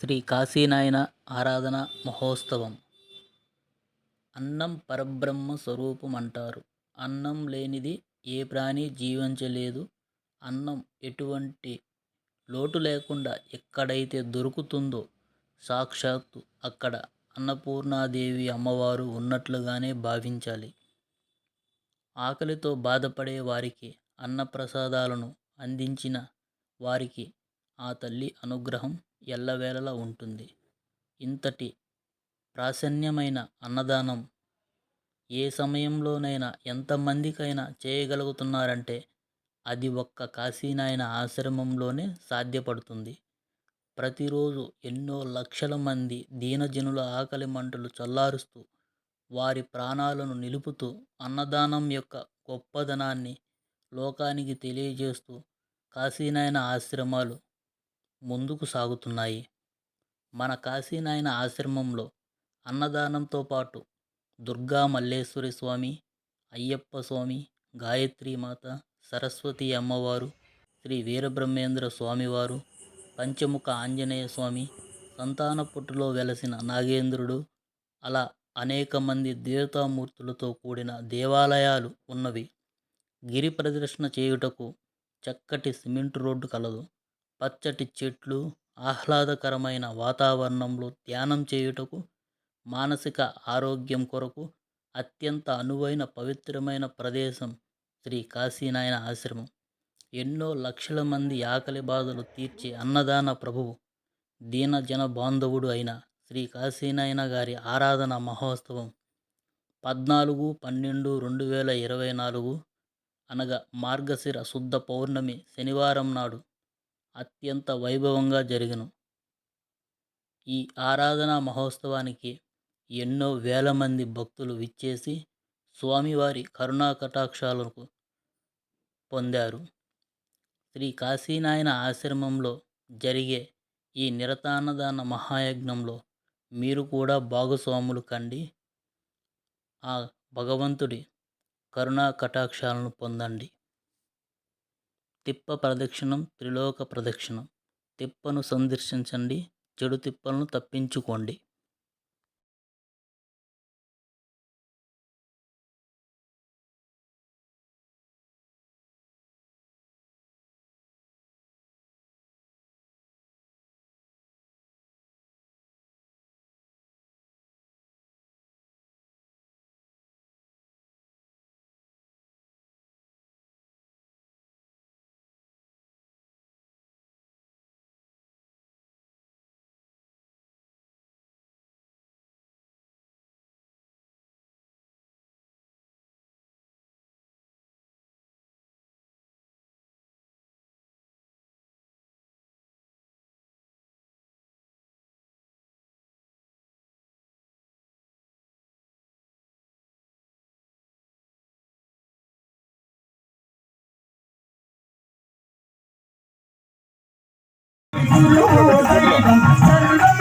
శ్రీ కాశీనాయన ఆరాధన మహోత్సవం. అన్నం పరబ్రహ్మ స్వరూపం అంటారు అన్నం లేనిది ఏ ప్రాణి జీవించలేదు. అన్నం ఎటువంటి లోటు లేకుండా ఎక్కడైతే దొరుకుతుందో సాక్షాత్తు అక్కడ అన్నపూర్ణాదేవి అమ్మవారు ఉన్నట్లుగానే భావించాలి. ఆకలితో బాధపడే వారికి అన్నప్రసాదాలను అందించిన వారికి ఆ తల్లి అనుగ్రహం ఎల్లవేళలా ఉంటుంది. ఇంతటి ప్రాశన్యమైన అన్నదానం ఏ సమయంలోనైనా ఎంతమందికైనా చేయగలుగుతున్నారంటే అది ఒక్క కాశీనాయన ఆశ్రమంలోనే సాధ్యపడుతుంది. ప్రతిరోజు ఎన్నో లక్షల మంది దీనజనుల ఆకలి మంటలు చల్లారుస్తూ వారి ప్రాణాలను నిలుపుతూ అన్నదానం యొక్క గొప్పదనాన్ని లోకానికి తెలియజేస్తూ కాశీనాయన ఆశ్రమాలు ముందుకు సాగుతున్నాయి. మన కాశీనాయన ఆశ్రమంలో అన్నదానంతో పాటు దుర్గా మల్లేశ్వరి స్వామి అయ్యప్ప స్వామి గాయత్రీమాత సరస్వతి అమ్మవారు శ్రీ వీరబ్రహ్మేంద్ర స్వామివారు పంచముఖ ఆంజనేయ స్వామి సంతాన పుట్టులో వెలసిన నాగేంద్రుడు అలా అనేక మంది దేవతామూర్తులతో కూడిన దేవాలయాలు ఉన్నవి. గిరి ప్రదర్శన చేయుటకు చక్కటి సిమెంట్ రోడ్డు కలదు. పచ్చటి చెట్లు ఆహ్లాదకరమైన వాతావరణంలో ధ్యానం చేయుటకు మానసిక ఆరోగ్యం కొరకు అత్యంత అనువైన పవిత్రమైన ప్రదేశం శ్రీ కాశీనాయన ఆశ్రమం. ఎన్నో లక్షల మంది ఆకలి బాధలు తీర్చే అన్నదాన ప్రభువు దీనజన బాంధవుడు అయిన శ్రీ కాశీనాయన గారి ఆరాధన మహోత్సవం పద్నాలుగు పన్నెండు రెండు వేల ఇరవై నాలుగు అనగా మార్గశిర శుద్ధ పౌర్ణమి శనివారం నాడు అత్యంత వైభవంగా జరిగను. ఈ ఆరాధన మహోత్సవానికి ఎన్నో వేల మంది భక్తులు విచ్చేసి స్వామివారి కరుణా కటాక్షాలకు పొందారు. శ్రీ కాశీనాయన ఆశ్రమంలో జరిగే ఈ నిరతానదాన మహాయజ్ఞంలో మీరు కూడా భాగస్వాములు కండి. ఆ భగవంతుడి కరుణా కటాక్షాలను పొందండి. తిప్ప ప్రదక్షిణం త్రిలోక ప్రదక్షిణం. తిప్పను సందర్శించండి చెడు తిప్పలను తప్పించుకోండి. சர்வம்